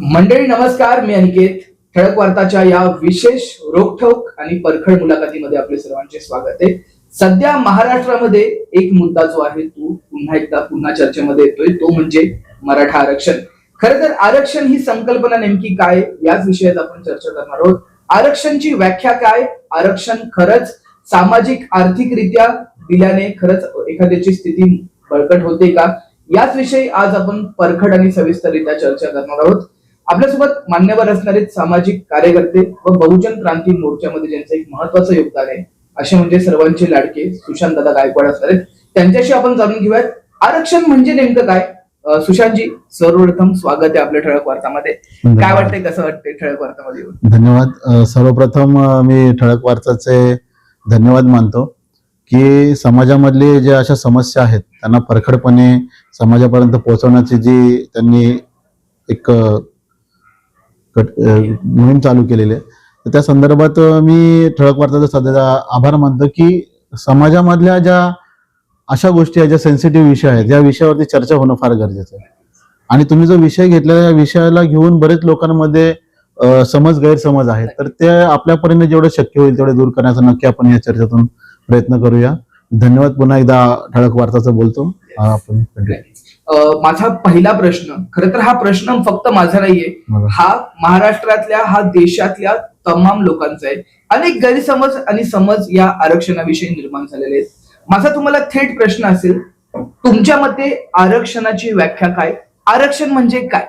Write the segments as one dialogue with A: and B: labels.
A: मंडळी नमस्कार. मी अनिकेत. ठळक वार्ताच्या या विशेष रोखठोक आणि परखड मुलाखतीमध्ये आपले सर्वांचे स्वागत आहे. सध्या महाराष्ट्रामध्ये एक मुद्दा जो आहे तो पुन्हा एकदा पुन्हा चर्चेमध्ये येतोय. तो म्हणजे मराठा आरक्षण. खर तर आरक्षण ही संकल्पना नेमकी काय? याच विषयात आपण चर्चा करणार आहोत. आरक्षणची व्याख्या काय? आरक्षण खरंच सामाजिक आर्थिकरित्या दिल्याने खरंच एखाद्याची स्थिती बळकट होते का? याच विषयी आज आपण परखड आणि सविस्तररित्या चर्चा करणार आहोत. आपल्यासोबत मान्यवर असणारे सामाजिक कार्यकर्ते व बहुजन क्रांती मोर्चामध्ये ज्यांचं एक महत्वाचं योगदान आहे असे म्हणजे सर्वांचे लाडके सुशांत दादा गायकवाड असणार आहेत. त्यांच्याशी आपण जाणून घेऊयात आरक्षण म्हणजे नेमकं काय? सुशांतजी सर्वप्रथम स्वागत आहे आपल्या ठळक वार्तामध्ये. काय वाटतंय कसं वाटतंय ठळक वार्तामध्ये
B: धन्यवाद. सर्वप्रथम मी ठळक वार्ताचे धन्यवाद मानतो की समाजामधले जे अशा समस्या आहेत त्यांना परखडपणे समाजापर्यंत पोहोचवण्याची जी त्यांनी एक कट- मोहीम चालू केलेली आहे तर त्या संदर्भात मी ठळक वार्ताचा सध्याचा आभार मानतो की समाजामधल्या ज्या अशा गोष्टी आहेत ज्या सेन्सिटिव्ह विषय आहेत या विषयावरती चर्चा होणं फार गरजेचं आहे. आणि तुम्ही जो विषय घेतलेला या विषयाला घेऊन बरेच लोकांमध्ये समज गैरसमज आहेत. तर ते आपल्यापर्यंत जेवढं शक्य होईल तेवढे दूर करण्याचा नक्की आपण या चर्चेतून प्रयत्न करूया. धन्यवाद. पुन्हा एकदा ठळक वार्ताचं बोलतो. आपण
A: माझा पहिला प्रश्न खरं तर हा प्रश्न फक्त माझा नाहीये. हा महाराष्ट्रातल्या हा देशातल्या तमाम लोकांचा आहे. अनेक गैरसमज आणि समज या आरक्षणाविषयी निर्माण झालेले आहेत. माझा तुम्हाला थेट प्रश्न असेल तुमच्या मते आरक्षणाची व्याख्या काय? आरक्षण म्हणजे काय?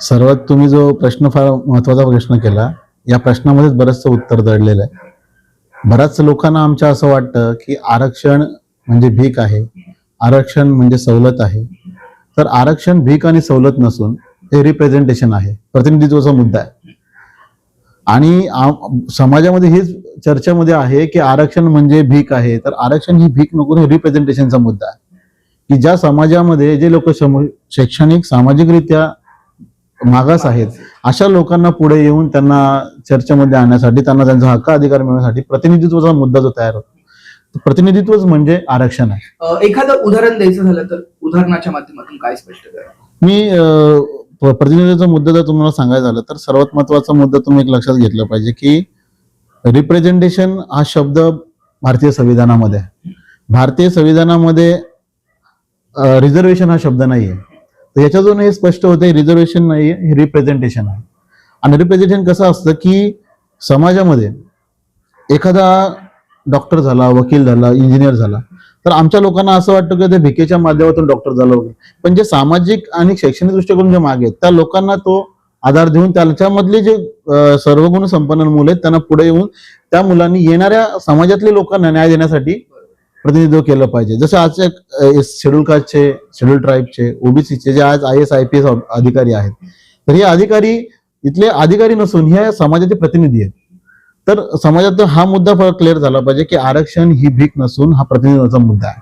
B: सर्वात तुम्ही जो प्रश्न फार महत्त्वाचा प्रश्न केला या प्रश्नामध्येच बरंचसं उत्तर दडलेलं आहे. बऱ्याच लोकांना आमच्या असं वाटतं की आरक्षण म्हणजे भीक आहे. आरक्षण म्हणजे सवलत आहे. तर आरक्षण भीक आणि सवलत नसून हे रिप्रेझेंटेशन आहे. प्रतिनिधित्वाचा मुद्दा आहे. आणि समाजामध्ये हीच चर्चेमध्ये आहे की आरक्षण म्हणजे भीक आहे. तर आरक्षण ही भीक नको हे रिप्रेझेंटेशनचा मुद्दा आहे. की ज्या समाजामध्ये जे लोक शैक्षणिक सामाजिकरित्या मागास आहेत अशा लोकांना पुढे येऊन त्यांना चर्चेमध्ये आणण्यासाठी त्यांना त्यांचा हक्क अधिकार मिळवण्यासाठी प्रतिनिधित्वाचा मुद्दा जो तयार होतो. प्रतिनिधित्वच म्हणजे आरक्षण आहे.
A: एखादं उदाहरण द्यायचं झालं तर उदाहरणाच्या माध्यमातून काय स्पष्ट करा?
B: मी अं, प- प्रतिनिधित्वाचा मुद्दा जर तुम्हाला सांगायचं झालं तर सर्वात महत्त्वाचा मुद्दा तुम्ही एक लक्षात घेतला पाहिजे की रिप्रेझेंटेशन हा शब्द भारतीय संविधानामध्ये आहे. भारतीय संविधानामध्ये रिझर्वेशन हा शब्द नाहीये. तर याच्यातून हे स्पष्ट होते रिझर्वेशन नाहीये हे रिप्रेझेंटेशन आहे. आणि रिप्रेझेंटेशन कसं असतं की समाजामध्ये एखादा डॉक्टर झाला वकील झाला इंजिनियर झाला. तर आमच्या लोकांना असं वाटतं की ते भिकेच्या माध्यमातून डॉक्टर झालं वगैरे. पण जे सामाजिक आणि शैक्षणिक दृष्टिकोन जे मागे आहेत त्या लोकांना तो आधार देऊन त्याच्यामधले जे सर्वगुण संपन्न मुलं आहेत त्यांना पुढे येऊन त्या मुलांनी येणाऱ्या समाजातल्या लोकांना न्याय देण्यासाठी प्रतिनिधित्व केलं पाहिजे. जसं आजचे शेड्यूल कास्टचे शेड्यूल ट्राईबचे ओबीसीचे जे आज I S I P S अधिकारी आहेत. तर हे अधिकारी इथले अधिकारी नसून हे समाजाचे प्रतिनिधी आहेत. तर समाजात हा मुद्दा फार क्लिअर झाला पाहिजे की आरक्षण ही भीक नसून हा प्रतिनिधित्वाचा मुद्दा आहे.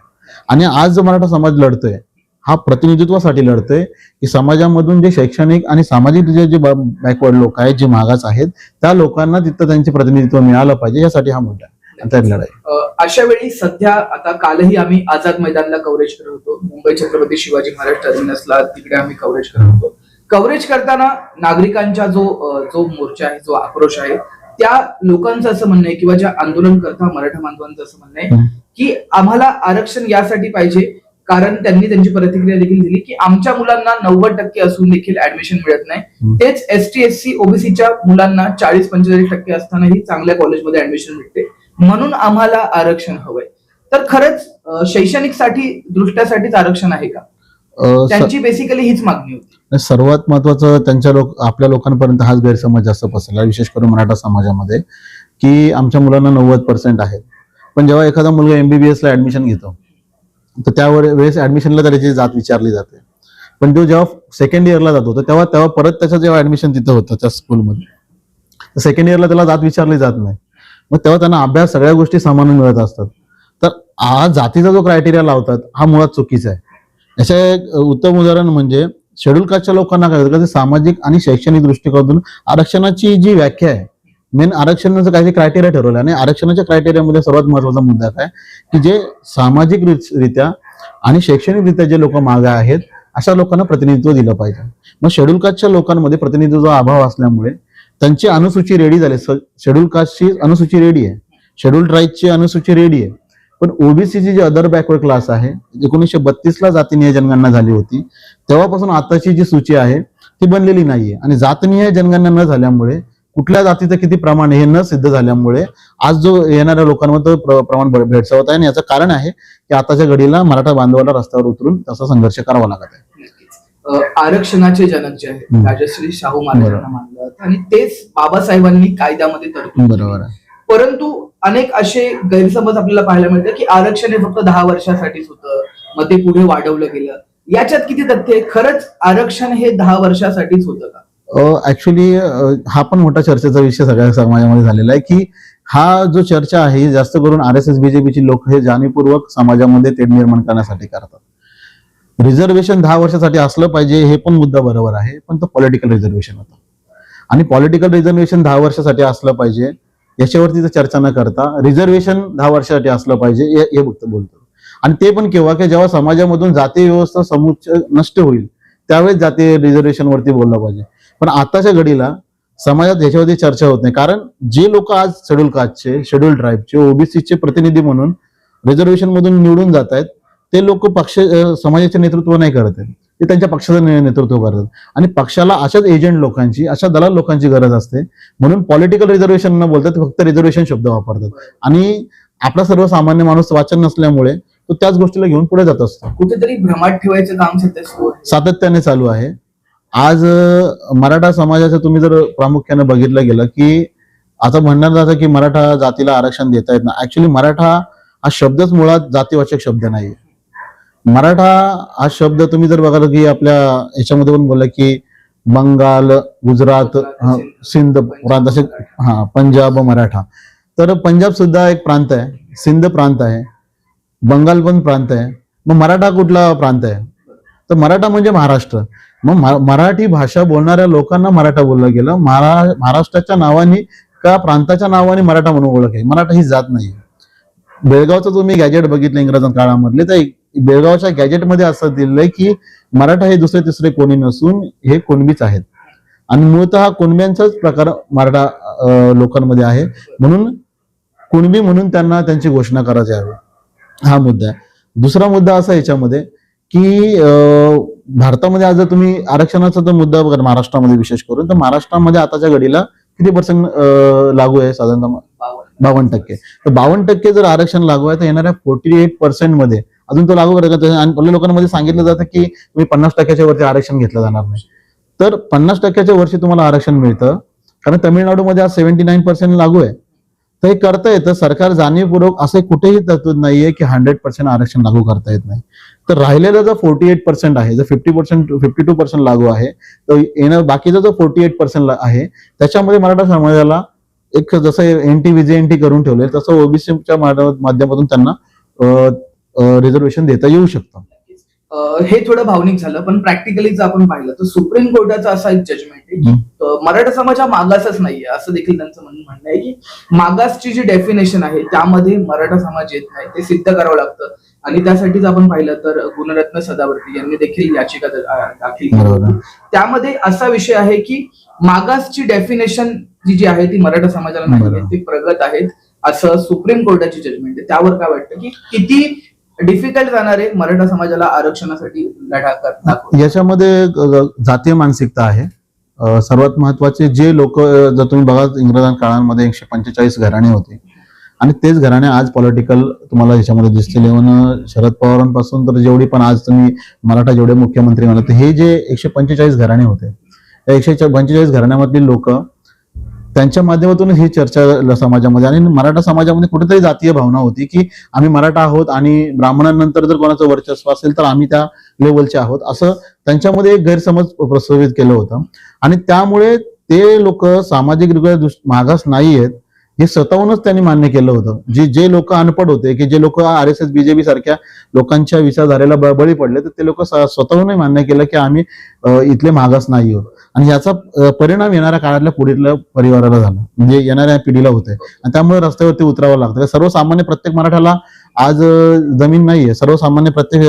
B: आणि आज जो मराठा समाज लढतोय हा प्रतिनिधित्वासाठी लढतोय की समाजामधून जे शैक्षणिक आणि सामाजिक जे बॅकवर्ड लोक आहेत जे मागास आहेत त्या लोकांना तिथं त्यांचे प्रतिनिधित्व मिळालं पाहिजे यासाठी हा मुद्दा
A: अशा वेळी सध्या आता कालही आम्ही आझाद मैदानला कव्हरेज करत होतो. मुंबई छत्रपती शिवाजी महाराज टर्मिनसला तिकडे आम्ही कव्हरेज करत होतो. कव्हरेज करताना नागरिकांचा जो जो मोर्चा आहे जो आक्रोश आहे त्या लोकांचं असं म्हणणं आहे किंवा ज्या आंदोलन करता मराठा बांधवांचं असं म्हणणं आहे. की आम्हाला आरक्षण यासाठी पाहिजे कारण त्यांनी त्यांची प्रतिक्रिया देखील दिली की आमच्या मुलांना नव्वद टक्के असून देखील ऍडमिशन मिळत नाही. तेच एस टी एस सी ओबीसीच्या मुलांना चाळीस पंचेचाळीस टक्के असतानाही चांगल्या कॉलेजमध्ये ऍडमिशन मिळते म्हणून आम्हाला आरक्षण हवंय तर खरंच अं, शैक्षणिकसाठी दृष्ट्यासाठीच आरक्षण आहे का त्यांची बेसिकली हीच मागणी होती
B: सर्वात महत्वाचं त्यांच्या लोक आपल्या लोकांपर्यंत हाच गैरसमज जास्त पसरला विशेष करून मराठा समाजामध्ये की आमच्या मुलांना नव्वद पर्सेंट आहेत पण जेव्हा एखादा मुलगा एमबीबीएस ला ऍडमिशन घेतो तर त्यावर वेळेस ऍडमिशनला त्याची जात विचारली जाते. पण तो जेव्हा सेकंड इयरला जातो तर तेव्हा तेव्हा परत त्याचं जेव्हा ऍडमिशन तिथं होतं त्या स्कूलमध्ये सेकंड इयरला त्याला जात विचारली जात नाही. मग तेव्हा त्यांना अभ्यास सगळ्या गोष्टी समान मिळत असतात. तर हा जातीचा जो क्रायटेरिया लावतात हा मुळात चुकीचा आहे. याचे एक उत्तम उदाहरण म्हणजे शेड्यूल कास्टच्या लोकांना काय होतं? ते सामाजिक आणि शैक्षणिक दृष्टिकोनातून आरक्षणाची जी व्याख्या आहे मेन आरक्षणाचं काही क्रायटेरिया ठरवलं आणि आरक्षणाच्या क्रायटेरियामध्ये सर्वात महत्त्वाचा मुद्दा काय? की जे सामाजिक रित्या आणि शैक्षणिकरित्या जे लोक मागे आहेत अशा लोकांना प्रतिनिधित्व दिलं पाहिजे. मग शेड्यूल कास्टच्या लोकांमध्ये प्रतिनिधित्वाचा अभाव असल्यामुळे त्यांची अनुसूची रेडी झाली. शेड्यूल कास्टची अनुसूची रेडी आहे. शेड्यूल ट्राईबची अनुसूची रेडी आहे. पण ओबीसीची जी अदर बॅकवर्ड क्लास आहे एकोणीसशे बत्तीस ला जातीनिय जनगणना झाली होती तेव्हापासून आताची जी सूची आहे ती बनलेली नाहीये आणि जातनीय जनगणना न झाल्यामुळे कुठल्या जातीचं किती प्रमाण हे न सिद्ध झाल्यामुळे आज जो येणाऱ्या लोकांमध्ये प्रमाण भेडसावत आहे आणि याचं कारण आहे की आताच्या घडीला मराठा बांधवाला रस्त्यावर उतरून त्याचा संघर्ष करावा लागत आहे
A: आरक्षणाचे जनक जे आहेत. राजश्री शाहू महाराजांना. मानलं आणि तेच बाबासाहेबांनी कायद्यामध्ये तरतूद.
B: बरोबर
A: परंतु अनेक असे गैरसमज आपल्याला पाहायला मिळतं की आरक्षण हे फक्त दहा वर्षासाठीच होतं. मग ते पुढे वाढवलं गेलं. याच्यात किती तथ्य खरंच आरक्षण हे दहा वर्षासाठीच होतं का?
B: ऍक्च्युली हा पण मोठा चर्चेचा विषय सगळ्या समाजामध्ये झालेला आहे की हा जो चर्चा आहे जास्त करून आर एस एस बीजेपीची लोक हे जाणीवपूर्वक समाजामध्ये तेढ निर्माण करण्यासाठी करतात. रिझर्वेशन दहा वर्षासाठी असलं पाहिजे हे पण मुद्दा बरोबर आहे पण तो पॉलिटिकल रिझर्वेशन होता. आणि पॉलिटिकल रिझर्वेशन दहा वर्षासाठी असलं पाहिजे याच्यावरती तर चर्चा न करता रिझर्वेशन दहा वर्षासाठी असलं पाहिजे हे फक्त बोलतो आणि ते पण केव्हा की जेव्हा समाजामधून जाती व्यवस्था समुच्च नष्ट होईल त्यावेळेस जातीय रिझर्वेशन वरती बोललं पाहिजे. पण आताच्या घडीला समाजात याच्यावरती चर्चा होत नाही. कारण जे लोक आज शेड्यूल कास्टचे शेड्यूल ट्राईबचे ओबीसीचे प्रतिनिधी म्हणून रिझर्वेशन मधून निवडून जात आहेत ते लोक पक्ष समाजाचे नेतृत्व नाही करत आहेत. ते त्यांच्या पक्षाचं नेतृत्व करतात. आणि पक्षाला अशाच एजंट लोकांची अशा दलाल लोकांची गरज असते. म्हणून पॉलिटिकल रिझर्वेशन न बोलता ते फक्त रिझर्वेशन शब्द वापरतात. आणि आपला सर्वसामान्य माणूस वाचन नसल्यामुळे तो त्याच गोष्टीला घेऊन पुढे जात असतो.
A: कुठेतरी भ्रमाट ठेवायचं काम
B: सातत्याने चालू आहे. आज मराठा समाजाचं तुम्ही जर प्रामुख्याने बघितलं गेलं की आता म्हणणार जातं की मराठा जातीला आरक्षण देता येत नाही. ऍक्च्युली मराठा हा शब्दच मुळात जातीवाचक शब्द नाही मराठा हा शब्द तुम्ही जर बघाल की आपल्या याच्यामध्ये पण बोलला की बंगाल गुजरात सिंध प्रांत असे हा पंजाब मराठा. तर पंजाब सुद्धा एक प्रांत आहे सिंध प्रांत आहे बंगाल पण प्रांत आहे मग मराठा कुठला प्रांत आहे? तर मराठा म्हणजे महाराष्ट्र. मग मराठी भाषा बोलणाऱ्या लोकांना मराठा बोललं गेलं. महारा महाराष्ट्राच्या नावाने का प्रांताच्या नावाने मराठा म्हणून ओळख आहे? मराठा ही जात नाही. बेळगावचं तुम्ही गॅजेट बघितलं इंग्रजां काळामधले तर बेळगावच्या गॅजेटमध्ये असं दिलंय की मराठा हे दुसरे तिसरे कोणी नसून हे कुणबीच आहेत. आणि मूळतः कुणब्यांचाच प्रकार मराठा लोकांमध्ये आहे. म्हणून कुणबी म्हणून त्यांना त्यांची घोषणा करायची आहे. हा मुद्दा आहे. दुसरा मुद्दा असा याच्यामध्ये की अं, भारतामध्ये आज जर तुम्ही आरक्षणाचा जर मुद्दा बघा महाराष्ट्रामध्ये विशेष करून तर महाराष्ट्रामध्ये आताच्या घडीला किती पर्सेंट लागू आहे साधारणतः?
A: बावन्न.
B: बावन्न टक्के. तर बावन्न टक्के जर आरक्षण लागू आहे तर येणाऱ्या फोर्टी एट पर्सेंटमध्ये अजून तो लागू करत आणि पल्ले लोकांमध्ये सांगितलं जातं की तुम्ही पन्नास टक्क्याच्या वरती आरक्षण घेतलं जाणार नाही. तर पन्नास टक्क्याच्या वर्षी तुम्हाला आरक्षण मिळतं. कारण तमिळनाडूमध्ये आज सेव्हन्टी नाईन पर्सेंट लागू आहे. तर हे करता येतं. सरकार जाणीवपूर्वक असं कुठेही तरतूद नाहीये की हंड्रेड पर्सेंट आरक्षण लागू करता येत नाही. तर राहिलेलं जर फोर्टी एट पर्सेंट आहे जर fifty percent fifty two percent लागू आहे तर येणं बाकीचा जो फोर्टी एट पर्सेंट आहे त्याच्यामध्ये मराठा समाजाला एक जसं एन टी एन टी करून ठेवले तसं ओबीसीच्या माध्यमातून त्यांना रिझर्वेशन देता येऊ शकतं.
A: हे थोडं भावनिक झालं पण प्रॅक्टिकली जर आपण पाहिलं तर सुप्रीम कोर्टाचा असा एक जजमेंट आहे की मराठा समाज हा मागासच नाहीये असं देखील त्यांचं म्हणणं म्हणणं आहे की मागासची जी डेफिनेशन आहे त्यामध्ये मराठा समाज येत नाही ते सिद्ध करावं लागतं. आणि त्यासाठीच आपण पाहिलं तर गुणरत्न सदावर्ती यांनी देखील याचिका दाखल केली. त्यामध्ये असा विषय आहे की मागासची डेफिनेशन जी जी आहे ती मराठा समाजाला नाही. ती प्रगत आहेत असं सुप्रीम कोर्टाची जजमेंट आहे. त्यावर काय वाटतं की किती डिफिकल्ट जाणार आहे मराठा समाजाला आरक्षणासाठी लढा कर-
B: याच्यामध्ये जातीय मानसिकता आहे. सर्वात महत्त्वाचे जे लोक जर तुम्ही बघा इंग्रजां काळांमध्ये एकशे पंचेचाळीस घराणे होते. आणि तेच घराणे आज पॉलिटिकल तुम्हाला याच्यामध्ये दिसतील. इव्हन शरद पवारांपासून तर जेवढी पण आज तुम्ही मराठा जेवढे मुख्यमंत्री म्हणाल हे जे एकशे पंचेचाळीस घराणे होते या एकशे पंचेचाळीस घराण्यामधली लोक त्यांच्या माध्यमातूनच ही चर्चा समाजामध्ये आणि मराठा समाजामध्ये कुठेतरी जातीय भावना होती की आम्ही मराठा आहोत आणि ब्राह्मणांनंतर जर कोणाचं वर्चस्व असेल तर आम्ही त्या लेवलचे आहोत असं त्यांच्यामध्ये एक गैरसमज प्रस्तावित केलं होतं. आणि त्यामुळे ते लोक सामाजिकरित्या मागास नाही आहेत हे स्वतःहूनच त्यांनी मान्य केलं होतं. जे जे लोक अनपड होते की जे लोक आर एस एस बीजेपी सारख्या लोकांच्या विचारधारेला ब- बळी पडले तर ते लोक स्वतःहूनही मान्य केलं की आम्ही इथले मागास नाही आहोत. आणि याचा परिणाम येणाऱ्या काळातल्या पुढील परिवाराला झाला. म्हणजे येणाऱ्या पिढीला होतोय. आणि त्यामुळे रस्त्यावरती उतरावं लागतं. सर्वसामान्य प्रत्येक मराठ्याला आज जमीन नाहीये. सर्वसामान्य प्रत्येक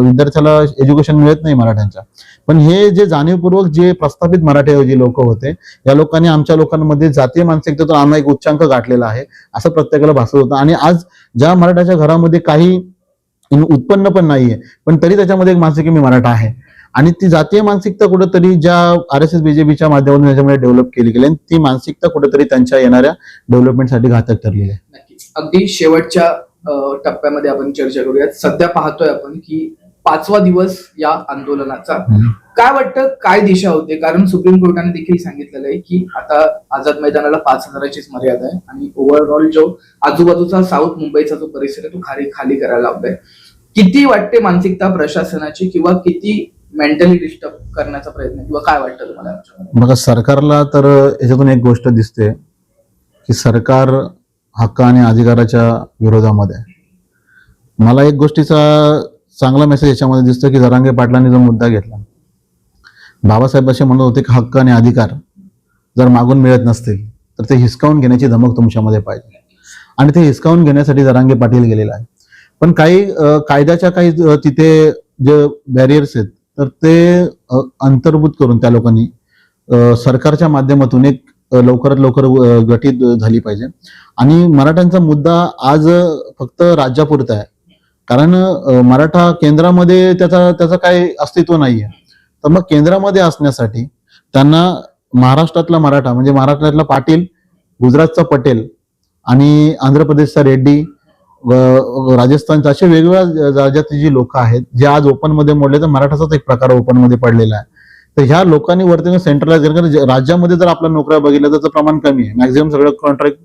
B: विद्यार्थ्याला एज्युकेशन मिळत नाही मराठ्यांच्या. पण हे जे जाणीवपूर्वक जे प्रस्थापित मराठीऐवजी लोक होते या लोकांनी आमच्या लोकांमध्ये जातीय मानसिकतेतून आम्हाला एक उच्चांक गाठलेला आहे असं प्रत्येकाला भासत होतं. आणि आज ज्या मराठाच्या घरामध्ये काही उत्पन्न पण नाहीये पण तरी त्याच्यामध्ये एक मानसिक मी मराठा आहे. आणि ती जातीय मानसिकता कुठेतरी ज्या आर एस एस बीजेपीच्या माध्यमातून त्याच्यामध्ये डेव्हलप केली गेली आणि ती मानसिकता कुठेतरी त्यांच्या येणाऱ्या डेव्हलपमेंटसाठी घातक ठरलेली आहे.
A: अगदी शेवटच्या टप्प्यामध्ये आपण चर्चा करूयात. सध्या पाहतोय आपण की पाचवा दिवस या आंदोलनाचा. काय वाटतं? काय दिशा होते? कारण सुप्रीम कोर्टाने देखील सांगितलेलं आहे की आता आझाद मैदानाला पाच हजाराचीच मर्यादा आहे आणि ओव्हरऑल जो आजूबाजूचा साऊथ मुंबईचा जो परिसर आहे तो खाली खाली करायला लावलाय किती वाटते मानसिकता प्रशासनाची किंवा किती मेंटली डिस्टर्ब करण्याचा प्रयत्न किंवा काय वाटतं तुम्हाला?
B: बघा सरकारला तर याच्यातून एक गोष्ट दिसते की सरकार हक्क आणि अधिकाराच्या विरोधामध्ये आहे. मला एक गोष्टीचा चांगला मेसेज याच्यामध्ये दिसतो की जरांगे पाटलांनी जो मुद्दा घेतला. बाबासाहेब असे म्हणत होते की हक्क आणि अधिकार जर मागून मिळत नसतील तर ते हिसकावून घेण्याची धमक तुमच्यामध्ये पाहिजे. आणि ते हिसकावून घेण्यासाठी जरांगे पाटील गेलेला आहे पण काही कायद्याच्या काही तिथे जे बॅरियर्स आहेत तर ते अंतर्भूत करून त्या लोकांनी सरकारच्या माध्यमातून एक लवकरात लवकर अं, गठीत झाली पाहिजे. आणि मराठ्यांचा मुद्दा आज फक्त राज्यापुरता आहे. कारण मराठा केंद्रामध्ये त्याचा त्याचं काही अस्तित्व नाहीये. तर मग केंद्रामध्ये असण्यासाठी त्यांना महाराष्ट्रातला मराठा म्हणजे महाराष्ट्रातला पाटील गुजरातचा पटेल आणि आंध्र प्रदेशचा रेड्डी व राजस्थानचा असे वेगवेगळ्या राज्यातली जी लोक आहेत जे आज ओपनमध्ये मोडले तर मराठाचाच एक प्रकार ओपनमध्ये पडलेला आहे. तर ह्या लोकांनी वरती सेंट्रलाइज कारण राज्यामध्ये जर आपल्या नोकऱ्या बघितल्या तर त्याचं प्रमाण कमी आहे. मॅक्झिमम सगळं कॉन्ट्रॅक्ट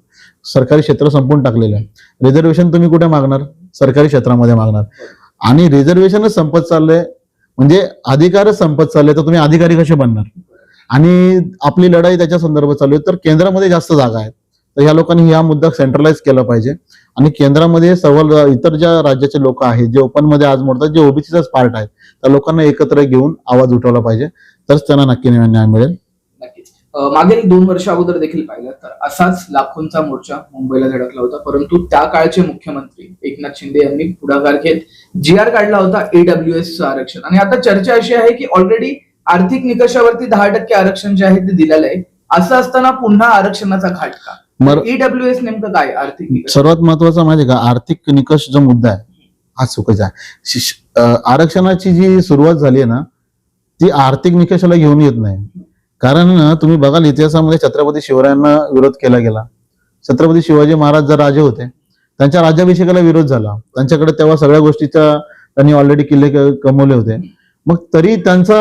B: सरकारी क्षेत्र संपून टाकलेलं आहे. रिझर्वेशन तुम्ही कुठे मागणार? सरकारी क्षेत्रामध्ये मागणार. आणि रिझर्वेशनच संपत चाललंय. म्हणजे अधिकारच संपत चालले तर तुम्ही अधिकारी कसे बनणार? आणि आपली लढाई त्याच्या संदर्भात चालू आहे. तर केंद्रामध्ये जास्त जागा आहेत. तर ह्या लोकांनी हा मुद्दा सेंट्रलाइज केला पाहिजे. आणि केंद्रामध्ये सर्व इतर ज्या राज्याचे लोक आहेत जे ओपनमध्ये आज मोडतात जे ओबीसीचाच पार्ट आहेत त्या लोकांना एकत्र घेऊन आवाज उठवला पाहिजे. तरच त्यांना नक्की न्याय मिळेल.
A: मागील दोन वर्ष अगोदर देखील पाहिलं तर असाच लाखोंचा मोर्चा मुंबईला धडकला होता. परंतु त्या काळचे मुख्यमंत्री एकनाथ शिंदे यांनी पुढाकार घेत जी आर काढला होता ईडब्ल्यू एस आरक्षण. आणि आता चर्चा अशी आहे की ऑलरेडी आर्थिक निकषावरती दहा टक्के आरक्षण जे आहे ते दिलेलं आहे. असं असताना पुन्हा आरक्षणाचा घाट का?
B: मर
A: ईडब्ल्यू एस नेमकं काय आर्थिक निकष?
B: सर्वात महत्त्वाचा माहिती का? आर्थिक निकष जो मुद्दा आहे हा चुकीचा आहे. आरक्षणाची जी सुरुवात झाली आहे ना ती आर्थिक निकषाला घेऊन येत नाही. कारण ना, तुम्ही बघाल इतिहासामध्ये छत्रपती शिवरायांना विरोध केला गेला. छत्रपती शिवाजी महाराज जर राजे होते त्यांच्या राज्याभिषेकाला विरोध झाला. त्यांच्याकडे तेव्हा सगळ्या गोष्टीचा त्यांनी ऑलरेडी किल्ले कमवले होते. मग तरी त्यांचा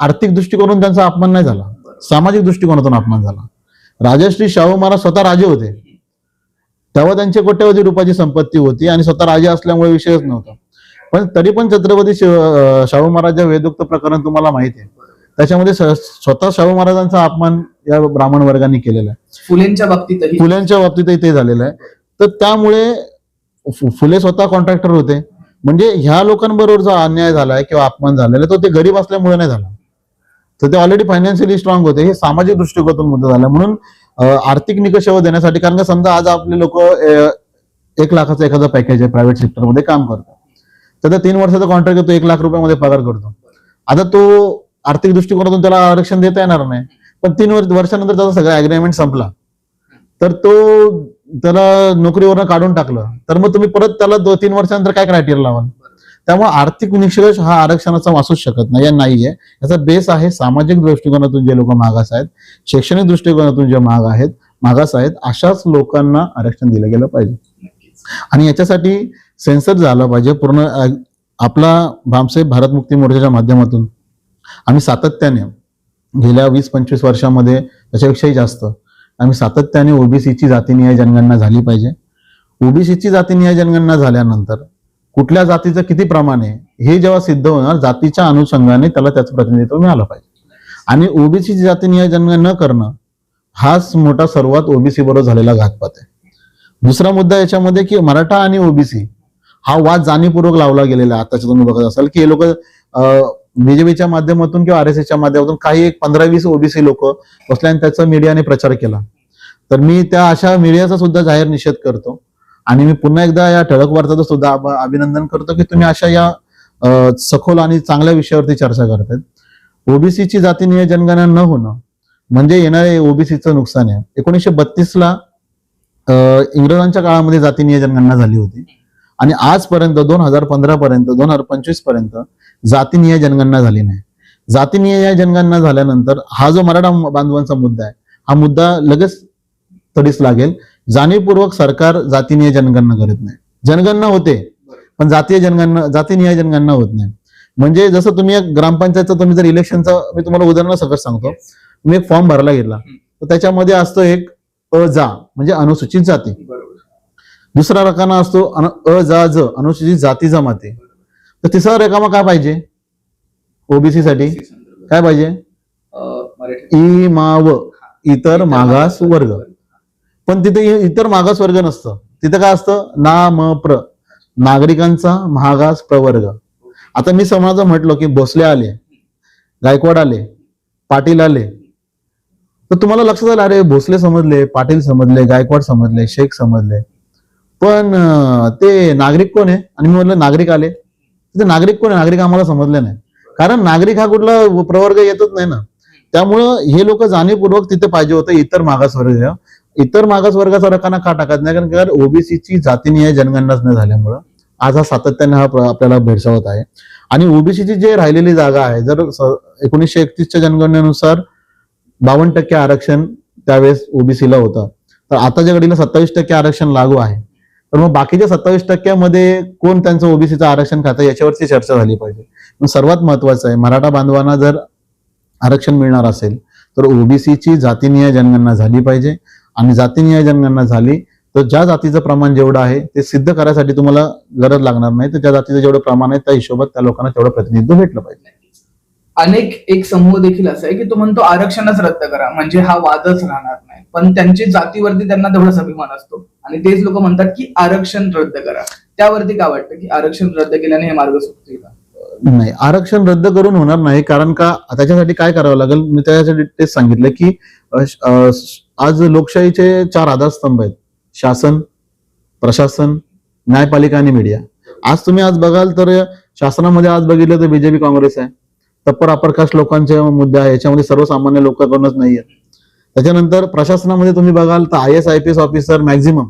B: आर्थिक दृष्टिकोनातून त्यांचा अपमान नाही झाला. सामाजिक दृष्टिकोनातून अपमान झाला. राजश्री शाहू महाराज स्वतः राजे होते. तेव्हा त्यांची कोट्यवधी रुपयाची संपत्ती होती आणि स्वतः राजे असल्यामुळे विषयच नव्हता. पण तरी पण छत्रपती शाहू महाराज वेदोक्त प्रकरण तुम्हाला माहिती आहे त्याच्यामध्ये स्वतः शाहू महाराजांचा अपमान या ब्राह्मण वर्गाने केलेला आहे.
A: फुलेंच्या बाबतीतही.
B: फुल्यांच्या बाबतीतही ते झालेलं आहे. तर त्यामुळे फुले स्वतः कॉन्ट्रॅक्टर होते. म्हणजे ह्या लोकांबरोबर जो अन्याय झालाय किंवा अपमान झालेला तो ते गरीब असल्यामुळे नाही झाला. तर ते ऑलरेडी फायनान्शियली स्ट्रॉंग होते. हे सामाजिक दृष्टिकोनातून मुद्दा झाला. म्हणून आर्थिक निकषावर देण्यासाठी कारण का समजा आज आपले लोक एक लाखाचं एखादं पॅकेज आहे प्रायव्हेट सेक्टरमध्ये काम करतात. तर त्या तीन वर्षाचा कॉन्ट्रॅक्ट येतो एक लाख रुपयामध्ये पगार करतो. आता तो आर्थिक दृष्टिकोनातून त्याला आरक्षण देता येणार नाही. पण तीन वर्ष वर्षानंतर त्याचा सगळा अग्रीमेंट संपला. तर तो त्याला नोकरीवरनं काढून टाकलं. तर मग तुम्ही परत त्याला दोन तीन वर्षानंतर काय क्रायटेरिया लावाल? त्यामुळे आर्थिक निष्कर्ष हा आरक्षणाचा वासूच शकत नाही या नाहीये. याचा बेस आहे सामाजिक दृष्टिकोनातून जे लोक मागास आहेत शैक्षणिक दृष्टिकोनातून जे माग आहेत मागास आहेत अशाच लोकांना आरक्षण दिलं गेलं पाहिजे. आणि याच्यासाठी सेन्सर झालं पाहिजे. पूर्ण आपला भामसे भारत मुक्ती मोर्चाच्या माध्यमातून. आम्ही सातत्याने गेल्या वीस पंचवीस वर्षामध्ये त्याच्यापेक्षाही जास्त आम्ही सातत्याने ओबीसीची जातीनिहाय जनगणना झाली पाहिजे. ओबीसीची जातीनिहाय जनगणना झाल्यानंतर कुठल्या जातीचं किती प्रमाण आहे हे जेव्हा सिद्ध होणार जातीच्या अनुषंगाने त्याला त्याचं प्रतिनिधित्व मिळालं पाहिजे. आणि ओबीसीची जातीनिहाय जनगणना न करणं हाच मोठा सर्वात ओबीसी बरोबर झालेला घातपात आहे. दुसरा मुद्दा याच्यामध्ये की मराठा आणि ओबीसी हा वाद जाणीवपूर्वक लावला गेलेला आहे. आताच्या तुम्ही बघत असाल की हे लोक बीजेपीच्या माध्यमातून किंवा आर एस एसच्या माध्यमातून काही एक पंधरा वीस ओबीसी लोक बसले आणि त्याचा मीडियाने प्रचार केला. तर मी त्या अशा मीडियाचा सुद्धा जाहीर निषेध करतो. आणि मी पुन्हा एकदा या ठळक वार्ताचं सुद्धा अभिनंदन करतो की तुम्ही अशा या सखोल आणि चांगल्या विषयावरती चर्चा करतायत. ओबीसीची जातीनिय जनगणना न होणं म्हणजे येणारे ओबीसीचं नुकसान आहे. एकोणीसशे बत्तीसला इंग्रजांच्या काळामध्ये जातीनिय जनगणना झाली होती. आणि आजपर्यंत दोन हजार पंधरा पर्यंत दोन हजार पंचवीसपर्यंत जातीनिय जनगणना झाली नाही. जातीनिय जनगणना झाल्यानंतर हा जो मराठा बांधवांचा मुद्दा आहे हा मुद्दा लगेच तडीस लागेल. जाणीवपूर्वक सरकार जातीनिय जनगणना करत नाही. जनगणना होते पण जातीय जनगणना जातीनिय जनगणना होत नाही. म्हणजे जसं तुम्ही एक ग्रामपंचायतचं तुम्ही जर इलेक्शनचं मी तुम्हाला उदाहरण सकट सांगतो. मी एक फॉर्म भरला घेतला तर त्याच्यामध्ये असतो एक अ जा म्हणजे अनुसूचित जाती.
A: बरोबर.
B: दुसरा रकाना असतो अन- अ जा ज अनुसूचित जाती जमाती तर तिसरा रेखामा काय पाहिजे? ओबीसी साठी? काय पाहिजे? ई मा व इतर मागास वर्ग. पण तिथे इतर मागास वर्ग नसतं. तिथे काय असतं? ना म प्र. नागरिकांचा मागास प्रवर्ग. आता मी समाज म्हटलो की भोसले आले गायकवाड आले पाटील आले. तर तुम्हाला लक्षात आलं अरे भोसले समजले पाटील समजले गायकवाड समजले शेख समजले. पण ते नागरिक कोण आहे? आणि मी म्हटलं नागरिक आले. ते नागरिक कोण आहे? नागरिक आम्हाला समजले नाही. कारण नागरिक हा कुठला प्रवर्ग येतच नाही ना. त्यामुळं हे लोक जाणीवपूर्वक तिथे पाहिजे होतं इतर मागासवर्ग इतर मागासवर्गाचा रकाना का टाकत नाही कारण ओबीसीची जातीनिय जनगणनाच नाही झाल्यामुळं. आज हा सातत्याने हा आपल्याला भेडसावत आहे. आणि ओबीसीची जे राहिलेली जागा आहे जर एकोणीसशे एकतीसच्या जनगणनेनुसार बावन्न टक्के आरक्षण त्यावेळेस ओबीसीला होतं. तर आताच्या घडीला सत्तावीस टक्के आरक्षण लागू आहे तर मग बाकीच्या सत्तावीस टक्क्यामध्ये कोण त्यांचं ओबीसीचं आरक्षण खातं याच्यावरची चर्चा झाली पाहिजे. पण सर्वात महत्वाचं आहे मराठा बांधवांना जर आरक्षण मिळणार असेल तर ओबीसीची जातीनिय जनगणना झाली पाहिजे. आणि जातीनिय जनगणना झाली तर ज्या जातीचं प्रमाण जेवढं आहे ते सिद्ध करायसाठी तुम्हाला गरज लागणार नाही. तर त्या जातीचं जेवढं प्रमाण आहे त्या हिशोबात त्या लोकांना तेवढं प्रतिनिधित्व भेटलं पाहिजे.
A: अनेक एक समूह देखील असा आहे की तो म्हणतो आरक्षणच रद्द करा म्हणजे हा वादच राहणार नाही. पण त्यांची जातीवरती त्यांना तेवढाच अभिमान असतो. आणि तेच लोक म्हणतात की आरक्षण रद्द करा. त्यावरती काय वाटतं की आरक्षण रद्द केल्याने हे मार्ग सुटतील का?
B: नाही आरक्षण रद्द करून होणार नाही कारण का त्याच्यासाठी काय करावं लागेल? मी त्याच्यासाठी तेच सांगितलं की आज लोकशाहीचे चार आधारस्तंभ आहेत. शासन प्रशासन न्यायपालिका आणि मीडिया. आज तुम्ही आज बघाल तर शासनामध्ये आज बघितलं तर बीजेपी काँग्रेस आहे. तप्पर अप्रकाश लोकांचे मुद्दे आहे. याच्यामध्ये सर्वसामान्य लोकांकडूनच नाही त्याच्यानंतर प्रशासनामध्ये तुम्ही बघाल तर I S I P S officer maximum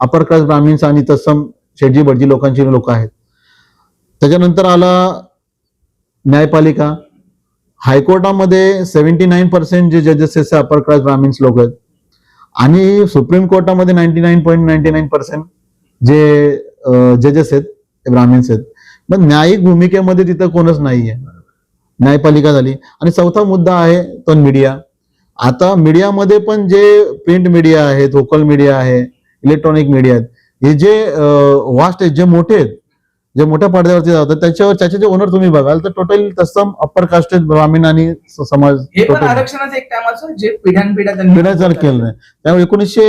B: upper class Brahmins आणि तत्सम शेटजी भटजी लोकांची लोक आहेत. त्याच्यानंतर आला न्यायपालिका. हायकोर्टामध्ये सेव्हन्टी नाईन पर्सेंट जे जजेस आहेत अपर क्लास ब्राह्मिन्स लोक आहेत. आणि सुप्रीम कोर्टामध्ये ninety nine point ninety nine percent जे जजेस आहेत ते ब्राह्मिन्स आहेत. मग न्यायिक भूमिकेमध्ये तिथं कोणच नाहीये. न्यायपालिका झाली. आणि चौथा मुद्दा आहे तो मीडिया. आता मीडियामध्ये पण जे प्रिंट मीडिया आहे लोकल मीडिया आहे इलेक्ट्रॉनिक मीडिया आहेत हे जे वास्ट आहेत जे मोठे आहेत जे मोठ्या पडद्यावरती जातात त्याच्यावर त्याचे जे ओनर तुम्ही बघाल तर टोटल तत्सम अप्पर कास्ट ब्राह्मीण आणि समाज पिढ्याचार केलं. नाही. त्यामुळे एकोणीसशे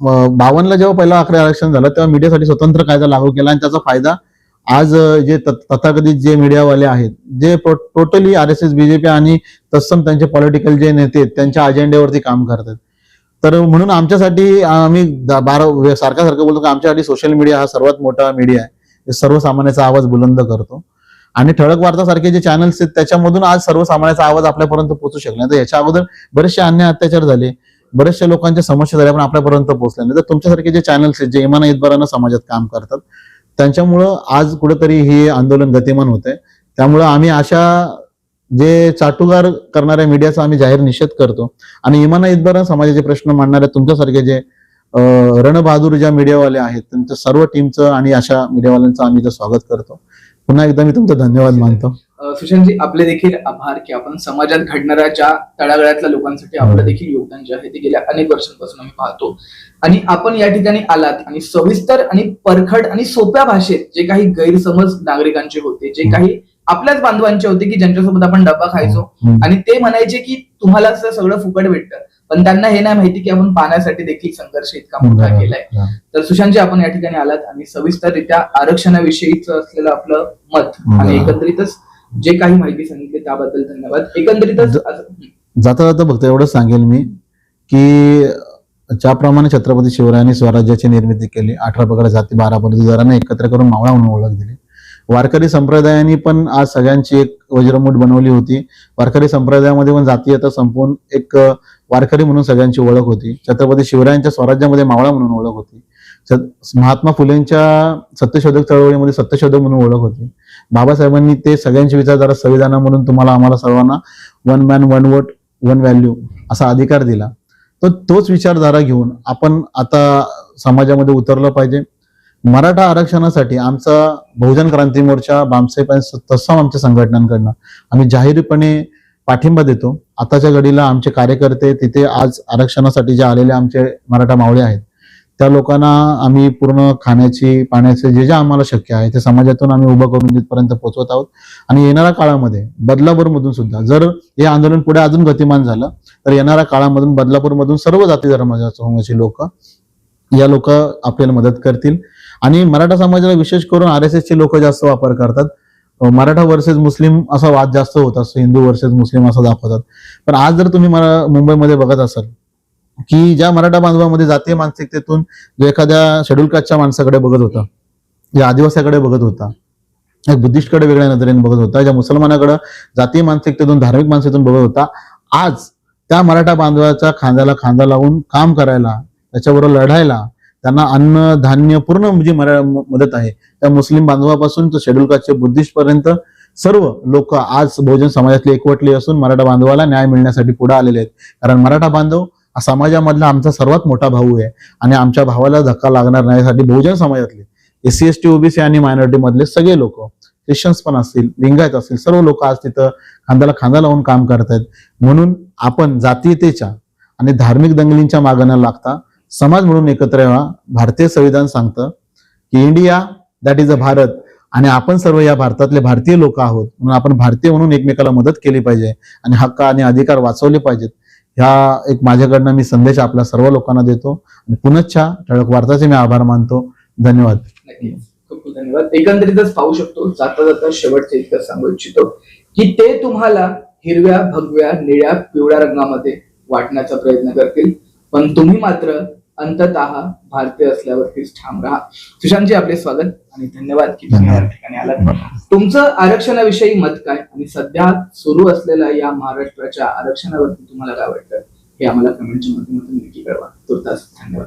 B: बावन्नला जेव्हा पहिला आकडे आरक्षण झालं तेव्हा मीडियासाठी स्वतंत्र कायदा लागू केला आणि त्याचा फायदा आज जे तथाकथित जे मीडियावाले आहेत जे totally R S S BJP आणि तत्सम त्यांचे पॉलिटिकल जे नेते आहेत, त्यांच्या अजेंड्यावरती काम करतात. तर म्हणून आमच्यासाठी आम्ही बारा सारखा सारखं बोलतो की आमच्यासाठी सोशल मीडिया हा सर्वात मोठा मीडिया आहे. सर्वसामान्याचा आवाज बुलंद करतो. आणि ठळक वार्तासारखे जे चॅनल्स आहेत त्याच्यामधून आज सर्वसामान्याचा आवाज आपल्यापर्यंत पोहोचू शकला तर याच्या अगोदर बरेचसे अन्य अत्याचार झाले. बऱ्याचशा लोकांच्या समस्या झाल्या पण आपल्यापर्यंत पोहोचल्या नाही. तर तुमच्यासारखे जे चॅनल्स आहेत जे इमाना इतबारानं समाजात काम करतात त्यांच्यामुळं आज कुठंतरी हे आंदोलन गतिमान होत आहे त्यामुळं आम्ही अशा जे चाटुगार करणाऱ्या मीडियाचा आम्ही जाहीर निषेध करतो. आणि इमाना इतबारा समाजाचे प्रश्न मांडणाऱ्या तुमच्यासारखे जे रणबहादूर ज्या मीडियावाले आहेत त्यांच्या सर्व टीमचं आणि अशा मीडियावाल्यांचं आम्ही स्वागत करतो. पुन्हा एकदा मी तुमचं धन्यवाद मानतो.
A: सुशांतजी आपले देखील आभार की आपण समाजात घडणाऱ्या ज्या तळागाळातल्या लोकांसाठी आपलं देखील योगदान जे आहे ते गेल्या अनेक वर्षांपासून आम्ही पाहतो आणि आपण या ठिकाणी आलात आणि सविस्तर आणि परखड आणि सोप्या भाषेत जे काही गैरसमज नागरिकांचे होते जे काही आपल्याच बांधवांचे होते की ज्यांच्यासोबत आपण डबा खायचो. आणि ते म्हणायचे की तुम्हाला सगळं फुकट भेटतं पण त्यांना हे नाही माहिती की आपण पाण्यासाठी देखील संघर्ष इतका मोठा केलाय. तर सुशांतजी आपण या ठिकाणी आलात आणि सविस्तररित्या आरक्षणाविषयीच असलेलं आपलं मत आणि
B: बरं.
A: एकंदरीतच जे काही माहिती सांगितली त्याबद्दल धन्यवाद. एकंदरीतच
B: जाता जाता फक्त एवढंच सांगेल मी की ज्याप्रमाणे छत्रपती शिवरायांनी स्वराज्याची निर्मिती केली अठरा पगड जाती बारा बलुतेदारांना एकत्र करून मावळा म्हणून ओळख दिली. वारकरी संप्रदायाने पण आज सगळ्यांची एक वज्रमूठ बनवली होती. वारकरी संप्रदायामध्ये पण जातीयता संपवून एक अ, वारकरी म्हणून सगळ्यांची ओळख होती. छत्रपती शिवरायांच्या स्वराज्यामध्ये मावळा म्हणून ओळख होती. महात्मा फुलेंच्या सत्यशोधक चळवळीमध्ये सत्यशोधक म्हणून ओळख होती. बाबासाहेबांनी ते सगळ्यांची विचारधारा म्हणून तुम्हाला आम्हाला सर्वांना one man one vote one value असा अधिकार दिला. तर तोच विचारधारा घेऊन आपण आता समाजामध्ये उतरलं पाहिजे. मराठा आरक्षणासाठी आमचा बहुजन क्रांती मोर्चा बामसाहेब आणि तत्सम आमच्या संघटनांकडनं आम्ही जाहीरपणे पाठिंबा देतो. आताच्या घडीला आमचे कार्यकर्ते तिथे आज आरक्षणासाठी जे आलेले आमचे मराठा मावळे आहेत त्या लोकांना आम्ही पूर्ण खाण्याची पाण्याचे जे जे आम्हाला शक्य आहे ते समाजातून आम्ही उभं करून तिथपर्यंत पोहोचवत आहोत. आणि येणाऱ्या काळामध्ये बदलापूर मधून सुद्धा जर हे आंदोलन पुढे अजून गतिमान झालं तर येणाऱ्या काळामधून बदलापूर मधून सर्व जाती धर्माचे लोक या लोक आपल्याला मदत करतील. आणि मराठा समाजाला विशेष करून आर एस चे लोक जास्त वापर करतात. मराठा वर्सेस मुस्लिम असा वाद जास्त होत असतो हिंदू वर्सेस मुस्लिम असं दाखवतात. पण आज जर तुम्ही मला मुंबईमध्ये बघत असाल की ज्या मराठा बांधवामध्ये जातीय मानसिकतेतून जो एखाद्या शेड्यूल कास्टच्या माणसाकडे बघत होता ज्या आदिवासाकडे बघत होता एक बुद्धिस्टकडे वेगळ्या नजरेने बघत होता ज्या मुसलमानाकडे जातीय मानसिकतेतून धार्मिक मानसिकतेतून बघत होता आज त्या मराठा बांधवाच्या खांद्याला खांदा लावून काम करायला त्याच्याबरोबर लढायला त्यांना अन्न धान्य पूर्ण जी मरा मदत आहे. त्या मुस्लिम बांधवापासून तर शेड्यूल कास्टचे बुद्धिस्ट पर्यंत सर्व लोक आज बहुजन समाजातले एकवटले असून मराठा बांधवाला न्याय मिळण्यासाठी पुढे आलेले आहेत. कारण मराठा बांधव समाजामधला आमचा सर्वात मोठा भाऊ आहे आणि आमच्या भावाला धक्का लागणार नाही यासाठी बहुजन समाजातले S C S T OBC आणि मायनॉरिटी मधले सगळे लोक ख्रिश्चन्स पण असतील लिंगायत असतील सर्व लोक आज तिथं खांद्याला खांदा लावून काम करतायत. म्हणून आपण जातीयतेच्या आणि धार्मिक दंगलींच्या मागण्या लागता समाज म्हणून एकत्र व्हा भारतीय संविधान सांगतं की India that is a Bharat आणि आपण सर्व या भारतातले भारतीय लोक आहोत. म्हणून आपण भारतीय म्हणून एकमेकाला मदत केली पाहिजे आणि हक्क आणि अधिकार वाचवले पाहिजेत. ह्या एक माझ्याकडनं मी संदेश आपल्या सर्व लोकांना देतो. आणि पुनच्छा ठळक वार्ताचे मी आभार मानतो. धन्यवाद.
A: खूप खूप धन्यवाद. एकंदरीतच पाहू शकतो जाता जाता शेवटचे इतकं सांगू इच्छितो की ते तुम्हाला हिरव्या भगव्या निळ्या पिवळ्या रंगामध्ये वाटण्याचा प्रयत्न करतील. पण तुम्ही मात्र अंततः भारतीय असल्यावरतीच ठाम राहा. सुशांतजी आपले स्वागत आणि धन्यवाद की तुम्ही या ठिकाणी आलात. तुमचं आरक्षणाविषयी मत काय? आणि सध्या सुरू असलेल्या या महाराष्ट्राच्या आरक्षणावरती तुम्हाला काय वाटतं? हे आम्हाला कमेंटच्या माध्यमातून नक्की कळवा. तुर्तास धन्यवाद.